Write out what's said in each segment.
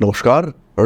নমস্কার।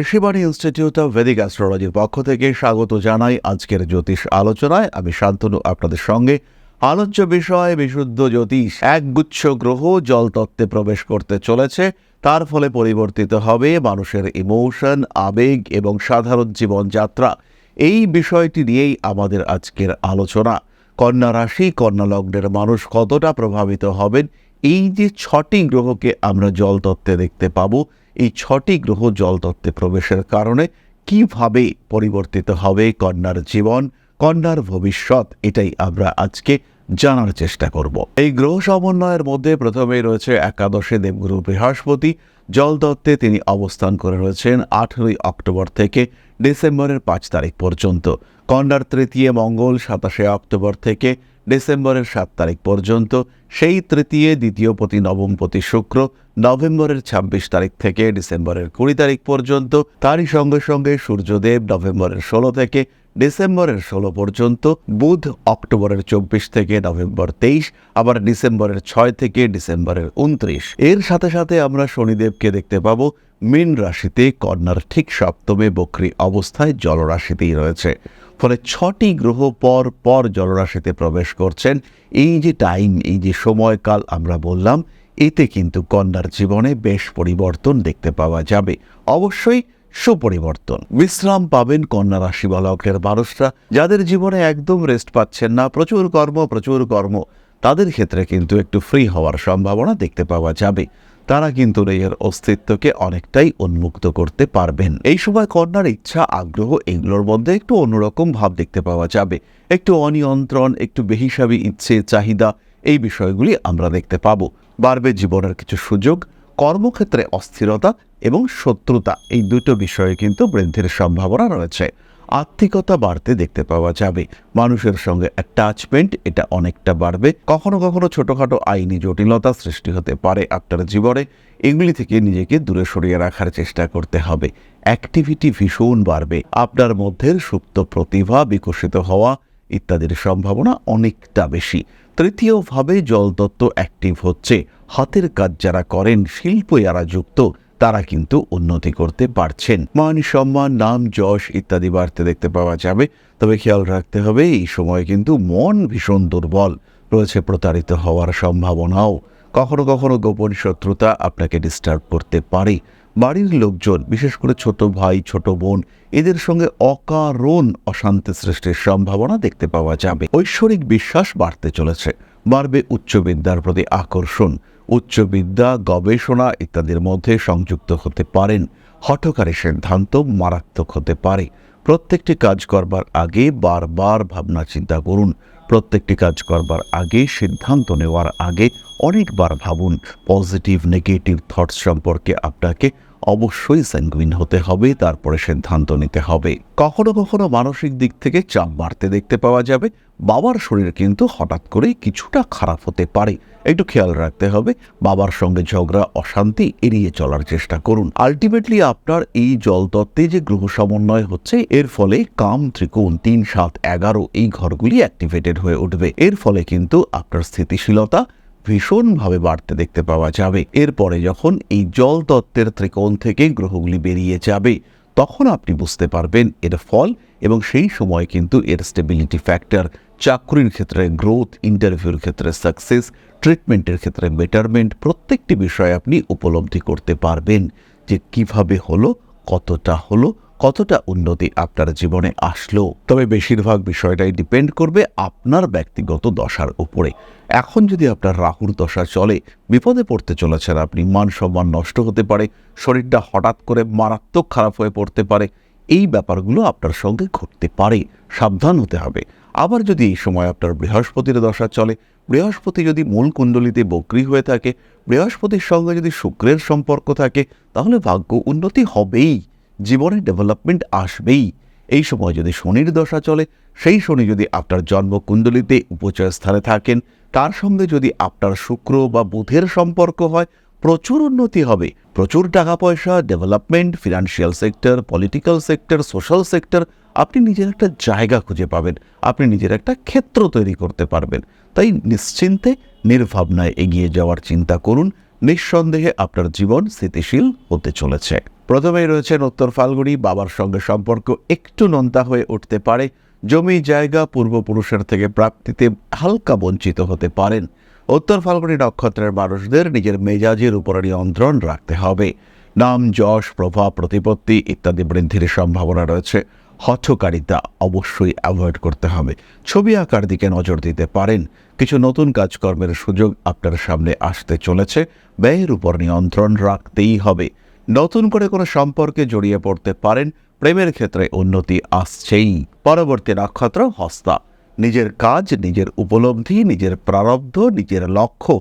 Rishibani institute of Vedic অ্যাস্ট্রোলজির পক্ষ থেকে স্বাগত জানাই আজকের জ্যোতিষ আলোচনায়। আমি শান্তনু, আপনাদের সঙ্গে আলোচ্য বিষয়, বিশুদ্ধ জ্যোতিষ, একগুচ্ছ গ্রহ জল তত্ত্বে প্রবেশ করতে চলেছে। তার ফলে পরিবর্তিত হবে মানুষের ইমোশন আবেগ এবং সাধারণ জীবনযাত্রা। এই বিষয়টি নিয়েই আমাদের আজকের আলোচনা। কন্যা রাশি, কন্যা লগ্নের মানুষ কতটা প্রভাবিত হবেন? এই যে ছটি গ্রহকে আমরা জল তত্ত্বে দেখতে পাবো এই ছটি গ্রহ জল তত্ত্বে প্রবেশের কারণে কীভাবে পরিবর্তিত হবে কন্যার জীবন, কন্যার ভবিষ্যৎ, এটাই আমরা আজকে জানার চেষ্টা করব। এই গ্রহ সমন্বয়ের মধ্যে প্রথমেই রয়েছে একাদশে দেবগুরু বৃহস্পতি। জল তত্ত্বে তিনি অবস্থান করে রয়েছেন আঠেরোই অক্টোবর থেকে ডিসেম্বরের পাঁচ তারিখ পর্যন্ত। কন্যার তৃতীয় মঙ্গল সাতাশে অক্টোবর থেকে ডিসেম্বরের সাত তারিখ পর্যন্ত, সেই তৃতীয় দ্বিতীয়পতি নবমপতি শুক্র, নভেম্বরের ২৬ তারিখ থেকে ডিসেম্বরের কুড়ি তারিখ পর্যন্ত, তারই সঙ্গে সঙ্গে সূর্যদেব নভেম্বরের ষোলো থেকে ডিসেম্বরের ষোলো পর্যন্ত, বুধ অক্টোবরের চব্বিশ থেকে নভেম্বর তেইশ, আবার ডিসেম্বরের ছয় থেকে ডিসেম্বরের উনত্রিশ। এর সাথে সাথে আমরা শনিদেবকে দেখতে পাবো, মীন রাশিতে কন্যার ঠিক সপ্তমে বক্রী অবস্থায় জলরাশিতেই রয়েছে। ফলে ছটি গ্রহ পর পর জলরাশিতে প্রবেশ করছেন। এই যে টাইম এই যে সময়কাল আমরা বললাম, এতে কিন্তু কন্যার জীবনে বেশ পরিবর্তন দেখতে পাওয়া যাবে। অবশ্যই সুপরিবর্তন। বিশ্রাম পাবেন কন্যা রাশি বালকের মানুষরা, যাদের জীবনে একদম রেস্ট পাচ্ছেন না, প্রচুর কর্ম প্রচুর কর্ম। তাদের ক্ষেত্রে কিন্তু একটু ফ্রি হওয়ার সম্ভাবনা দেখতে পাওয়া যাবে। তারা কিন্তু নিজের অস্তিত্বকে অনেকটাই উন্মুক্ত করতে পারবেন। এই সময় কন্যার ইচ্ছা, আগ্রহ এগুলোর মধ্যে একটু অন্যরকম ভাব দেখতে পাওয়া যাবে। একটু অনিয়ন্ত্রণ, একটু বেহিসাবি ইচ্ছে, চাহিদা, এই বিষয়গুলি আমরা দেখতে পাবো। বাড়বে জীবনের কিছু সুযোগ, কর্মক্ষেত্রে অস্থিরতা এবং শত্রুতা, এই দুটো বিষয়ে কিন্তু বৃদ্ধির সম্ভাবনা রয়েছে। আর্থিকতা বাড়তে দেখতে পাওয়া যাবে। মানুষের সঙ্গে অ্যাটাচমেন্ট এটা অনেকটা বাড়বে। কখনো কখনো ছোটোখাটো আইনি জটিলতা সৃষ্টি হতে পারে আপনার জীবনে। এগুলি থেকে নিজেকে দূরে সরিয়ে রাখার চেষ্টা করতে হবে। অ্যাক্টিভিটি ভীষণ বাড়বে। আপনার মধ্যে সুপ্ত প্রতিভা বিকশিত হওয়া ইত্যাদির সম্ভাবনা অনেকটা বেশি। তৃতীয়ভাবে জলতত্ত্ব অ্যাক্টিভ হচ্ছে। হাতের কাজ যারা করেন, শিল্প যারা যুক্ত তারা কিন্তু উন্নতি করতে পারছেন। মান সম্মান, নাম, যশ ইত্যাদি বাড়তে দেখতে পাওয়া যাবে। তবে খেয়াল রাখতে হবে, এই সময় কিন্তু মন ভীষণ দুর্বল। রয়েছে প্রতারিত হওয়ার সম্ভাবনাও। কখনো কখনো গোপন শত্রুতা আপনাকে ডিস্টার্ব করতে পারে। বাড়ির লোকজন, বিশেষ করে ছোট ভাই, ছোট বোন, এদের সঙ্গে অকারণ অশান্তি সৃষ্টির সম্ভাবনা দেখতে পাওয়া যাবে। ঐশ্বরিক বিশ্বাস বাড়তে চলেছে। বাড়বে উচ্চ বিদ্যার প্রতি আকর্ষণ। উচ্চ বিদ্যা গবেষণা ইত্যাদির মধ্যে সংযুক্ত হতে পারেন। হঠকারী সিদ্ধান্ত মারাত্মক হতে পারে। প্রত্যেকটি কাজ করবার আগে বারবার ভাবনা চিন্তা করুন। প্রত্যেকটি কাজ করবার আগে সিদ্ধান্ত নেওয়ার আগে অনেকবার ভাবুন। পজিটিভ, নেগেটিভ থটস সম্পর্কে আপনাকে অবশ্যই স্যাঙ্গুইন হতে হবে, তারপরে সিদ্ধান্ত নিতে হবে। কখনো কখনো মানসিক দিক থেকে চাপ বাড়তে দেখতে পাওয়া যাবে। বাবার শরীর কিন্তু হঠাৎ করে কিছুটা খারাপ হতে পারে। একটু খেয়াল রাখতে হবে। বাবার সঙ্গে ঝগড়া, অশান্তি এড়িয়ে চলার চেষ্টা করুন। আলটিমেটলি আপনার এই জলতত্ত্বে যে গ্রহ সমন্বয় হচ্ছে, এর ফলে কাম ত্রিকোণ তিন সাত এগারো এই ঘরগুলি অ্যাক্টিভেটেড হয়ে উঠবে। এর ফলে কিন্তু আপনার স্থিতিশীলতা ভীষণভাবে বাড়তে দেখতে পাওয়া যাবে। এরপরে যখন এই জল তত্ত্বের ত্রিকোণ থেকে গ্রহগুলি বেরিয়ে যাবে তখন আপনি বুঝতে পারবেন এর ফল এবং সেই সময় কিন্তু এর স্টেবিলিটি ফ্যাক্টর চাকরির ক্ষেত্রে গ্রোথ ইন্টারভিউর ক্ষেত্রে সাকসেস ট্রিটমেন্টের ক্ষেত্রে বেটারমেন্ট প্রত্যেকটি বিষয় আপনি উপলব্ধি করতে পারবেন যে কীভাবে হলো, কতটা হলো কতটা উন্নতি আপনার জীবনে আসলো? তবে বেশিরভাগ বিষয়টাই ডিপেন্ড করবে আপনার ব্যক্তিগত দশার উপরে। এখন যদি আপনার রাহুর দশা চলে, বিপদে পড়তে চলেছেন আপনি, মান সম্মান নষ্ট হতে পারে, শরীরটা হঠাৎ করে মারাত্মক খারাপ হয়ে পড়তে পারে, এই ব্যাপারগুলো আপনার সঙ্গে ঘটতে পারে, সাবধান হতে হবে। আবার যদি এই সময় আপনার বৃহস্পতির দশা চলে, বৃহস্পতি যদি মূল কুণ্ডলিতে বক্রি হয়ে থাকে, বৃহস্পতির সঙ্গে যদি শুক্রের সম্পর্ক থাকে, তাহলে ভাগ্য উন্নতি হবেই। জীবনে ডেভেলপমেন্ট আসবেই। এই সময় যদি শনির দশা চলে, সেই শনি যদি আপনার জন্মকুণ্ডলিতে উপচয় স্থানে থাকেন, তার সঙ্গে যদি আপনার শুক্র বা বুধের সম্পর্ক হয়, প্রচুর উন্নতি হবে। প্রচুর টাকা পয়সা development financial sector political sector social sector আপনি নিজের একটা জায়গা খুঁজে পাবেন। আপনি নিজের একটা ক্ষেত্র তৈরি করতে পারবেন। তাই নিশ্চিন্তে, নির্ভাবনায় এগিয়ে যাওয়ার চিন্তা করুন। নিঃসন্দেহে আপনার জীবন স্থিতিশীল হতে চলেছে। প্রথমেই রয়েছেন উত্তর ফাল্গুনি, বাবার সঙ্গে সম্পর্ক একটু নোনতা হয়ে উঠতে পারে, জমি, জায়গা, পূর্বপুরুষের থেকে প্রাপ্তিতে হালকা বঞ্চিত হতে পারেন। উত্তর ফাল্গুনি নক্ষত্রের মানুষদের নিজের মেজাজের উপর নিয়ন্ত্রণ রাখতে হবে। নাম, যশ, প্রভাব, প্রতিপত্তি ইত্যাদি বৃদ্ধির সম্ভাবনা রয়েছে। হঠকারিতা অবশ্যই অ্যাভয়েড করতে হবে। ছবি আঁকার দিকে নজর দিতে পারেন। কিছু নতুন কাজকর্মের সুযোগ আপনার সামনে আসতে চলেছে। ব্যয়ের উপর নিয়ন্ত্রণ রাখতেই হবে। নতুন করে কোনো সম্পর্কে জড়িয়ে পড়তে পারেন। প্রেমের ক্ষেত্রে উন্নতি আসছেই। পরবর্তী নক্ষত্র হস্তা। নিজের কাজ, নিজের উপলব্ধি, নিজের প্রারব্ধ, নিজের লক্ষ্য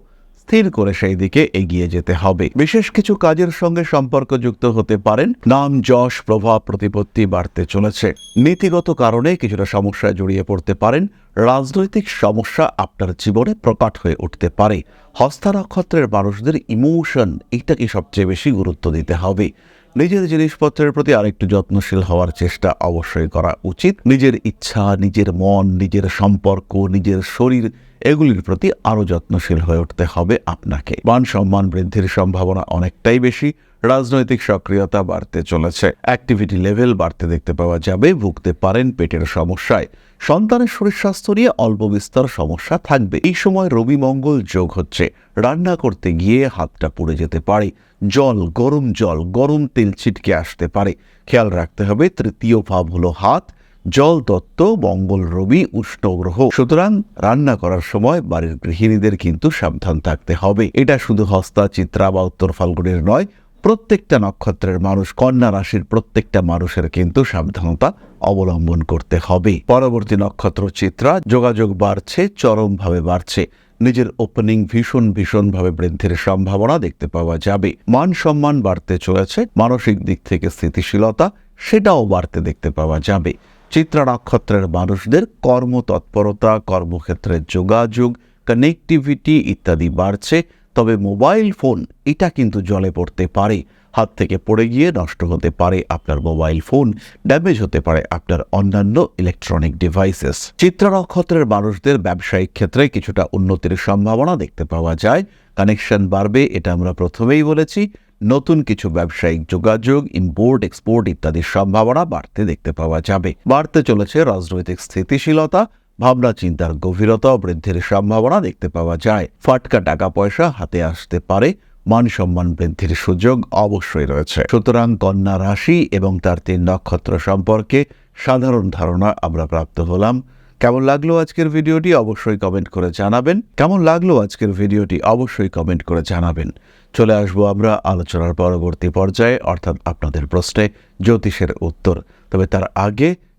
স্থির করে সেই দিকে এগিয়ে যেতে হবে। বিশেষ কিছু কাজের সঙ্গে সম্পর্কযুক্ত হতে পারেন। নাম, যশ, প্রভাব, প্রতিপত্তি বাড়তে চলেছে। নীতিগত কারণে কিছুটা সমস্যায় জড়িয়ে পড়তে পারেন। রাজনৈতিক সমস্যা আপনার জীবনে প্রকাট হয়ে উঠতে পারে। হস্তা নক্ষত্রের মানুষদের ইমোশন, এইটাকে সবচেয়ে বেশি গুরুত্ব দিতে হবে। নিজের জিনিসপত্রের প্রতি আরেকটু যত্নশীল হওয়ার চেষ্টা অবশ্যই করা উচিত। নিজের ইচ্ছা, নিজের মন, নিজের সম্পর্ক, নিজের শরীর এগুলির প্রতি আরও যত্নশীল হয়ে উঠতে হবে আপনাকে। মান সম্মান বৃদ্ধির সম্ভাবনা অনেকটাই বেশি, রাজনৈতিক সক্রিয়তা বাড়তে চলেছে। অ্যাক্টিভিটি লেভেল বাড়তে দেখতে পাওয়া যাবে, ভুগতে পারেন পেটের সমস্যায়। সন্তানের শরীর স্বাস্থ্য নিয়ে অল্প বিস্তর সমস্যা থাকবে। এই সময় রবি মঙ্গল যোগ হচ্ছে। রান্না করতে গিয়ে হাতটা পুড়ে যেতে পারে। জল, গরম জল, গরম তেল ছিটকে আসতে পারে। খেয়াল রাখতে হবে, তৃতীয় ভাব হলো হাত। জল তত্ত্ব মঙ্গল রবি, উষ্ণ গ্রহ। সুতরাং রান্না করার সময় বাড়ির গৃহিণীদের কিন্তু সাবধান থাকতে হবে। এটা শুধু হস্তা, চিত্রা বা উত্তর ফাল্গুনের নয়, প্রত্যেকটা নক্ষত্রের মানুষ, কন্যা রাশির প্রত্যেকটা মানুষের কিন্তু সাবধানতা অবলম্বন করতে হবে। পরবর্তী নক্ষত্র চিত্রা, যোগাযোগ বাড়ছে, চরমভাবে বাড়ছে। নিজের ওপেনিং ভীষণ ভীষণভাবে বৃদ্ধির সম্ভাবনা দেখতে পাওয়া যাবে। মান সম্মান বাড়তে চলেছে, মানসিক দিক থেকে স্থিতিশীলতা, সেটাও বাড়তে দেখতে পাওয়া যাবে। চিত্রা নক্ষত্রের মানুষদের কর্মতৎপরতা কর্মক্ষেত্রের যোগাযোগ কানেক্টিভিটি ইত্যাদি বাড়ছে, তবে মোবাইল ফোন এটা কিন্তু জলে পড়তে পারে, হাত থেকে পড়ে গিয়ে নষ্ট হতে পারে আপনার মোবাইল ফোন ড্যামেজ হতে পারে আপনার অন্যান্য ইলেকট্রনিক ডিভাইসেস চিত্রা নক্ষত্রের মানুষদের ব্যবসায়িক ক্ষেত্রে কিছুটা উন্নতির সম্ভাবনা দেখতে পাওয়া যায়। কানেকশন বাড়বে, এটা আমরা প্রথমেই বলেছি। নতুন কিছু ব্যবসায়িক যোগাযোগ ইম্পোর্ট এক্সপোর্ট ইত্যাদির সম্ভাবনা বাড়তে দেখতে পাওয়া যাবে। বাড়তে চলেছে রাজনৈতিক স্থিতিশীলতা, ভাবনা, চিন্তার গভীরতা বৃদ্ধির সম্ভাবনা দেখতে পাওয়া যায়। ফাটকা টাকা পয়সা হাতে আসতে পারে, মান সম্মান বৃদ্ধির সুযোগ অবশ্যই রয়েছে। সুতরাং কন্যা রাশি এবং তার তিন নক্ষত্র সম্পর্কে সাধারণ ধারণা আমরা প্রাপ্ত হলাম। কেমন লাগল আজকের ভিডিওটি? অবশ্যই কমেন্ট করে জানাবেন। কেমন লাগল আজকের ভিডিওটি? অবশ্যই কমেন্ট করে জানাবেন। চলে আসব আমরা আলোচনার পরবর্তী পর্যায়ে অর্থাৎ আপনাদের প্রশ্নে জ্যোতিষের উত্তর। তবে তার আগে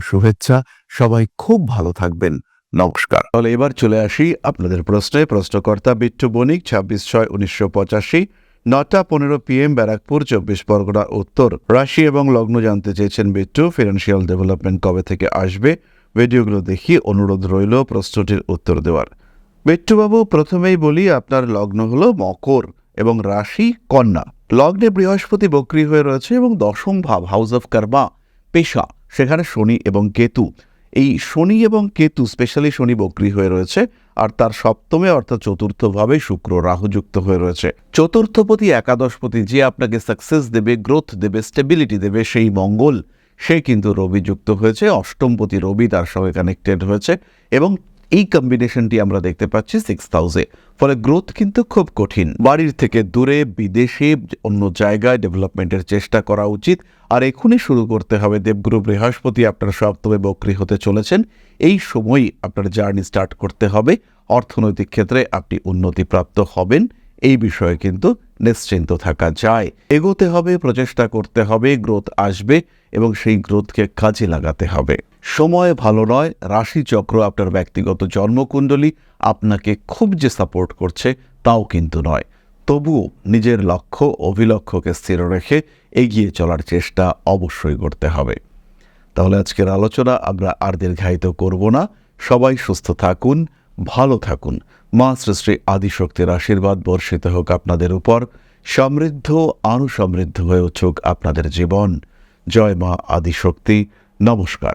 শুভেচ্ছা। সবাই খুব ভালো থাকবেন। নমস্কার। তাহলে এবার চলে আসি আপনাদের প্রশ্নে। প্রশ্নকর্তা বিট্টু বণিক, ছাব্বিশ ছয়, উনিশশো পঁচাশি। নটা পনেরো পিএম ব্যারাকপুর, চব্বিশ পরগনার উত্তর। রাশি এবং লগ্ন জানতে চেয়েছেন বিট্টু। ফিনান্সিয়াল ডেভেলপমেন্ট কবে থেকে আসবে? ভিডিওগুলো দেখি। অনুরোধ রইল প্রশ্নটির উত্তর দেওয়ার। বিট্টুবাবু, প্রথমেই বলি আপনার লগ্ন হলো মকর এবং রাশি কন্যা। লগ্নে বৃহস্পতি বক্রী হয়ে রয়েছে এবং দশম ভাব হাউস অফ কর্মা পেশা। সেখানে শনি এবং কেতু। এই শনি এবং কেতু স্পেশালি শনি বক্রী হয়ে রয়েছে আর তার সপ্তমে অর্থাৎ চতুর্থভাবে শুক্র রাহুযুক্ত হয়ে রয়েছে। চতুর্থপতি, একাদশপতি যে আপনাকে সাকসেস দেবে গ্রোথ দেবে স্টেবিলিটি দেবে, সেই মঙ্গল, সে কিন্তু রবি যুক্ত হয়েছে। অষ্টমপতি রবি, তার সঙ্গে কানেক্টেড হয়েছে এবং এই কম্বিনেশনটি আমরা দেখতে পাচ্ছি সিক্স হাউসে ফলে গ্রোথ কিন্তু খুব কঠিন। বাড়ির থেকে দূরে, বিদেশে, অন্য জায়গায় ডেভেলপমেন্টের চেষ্টা করা উচিত। আর এখনই শুরু করতে হবে দেবগুরু বৃহস্পতি আপনার সপ্তমে বক্রী হতে চলেছেন। এই সময়ই আপনার জার্নি স্টার্ট করতে হবে। অর্থনৈতিক ক্ষেত্রে আপনি উন্নতিপ্রাপ্ত হবেন। এই বিষয়ে কিন্তু নিশ্চিন্ত থাকা যায়। এগোতে হবে, প্রচেষ্টা করতে হবে গ্রোথ আসবে এবং সেই গ্রোথকে কাজে লাগাতে হবে। সময় ভালো নয় রাশি চক্র আপনার ব্যক্তিগত জন্মকুণ্ডলী আপনাকে খুব যে সাপোর্ট করছে তাও কিন্তু নয়। তবুও নিজের লক্ষ্য, অভিলক্ষ্যকে স্থির রেখে এগিয়ে চলার চেষ্টা অবশ্যই করতে হবে। তাহলে আজকের আলোচনা আমরা আর দীর্ঘায়িত করব না। সবাই সুস্থ থাকুন, ভালো থাকুন। মা সৃষ্টি আদিশক্তির আশীর্বাদ বর্ষিত হোক আপনাদের উপর। সমৃদ্ধ আরও সমৃদ্ধ হয়ে উঠুক আপনাদের জীবন। জয় মা আদিশক্তি। নমস্কার।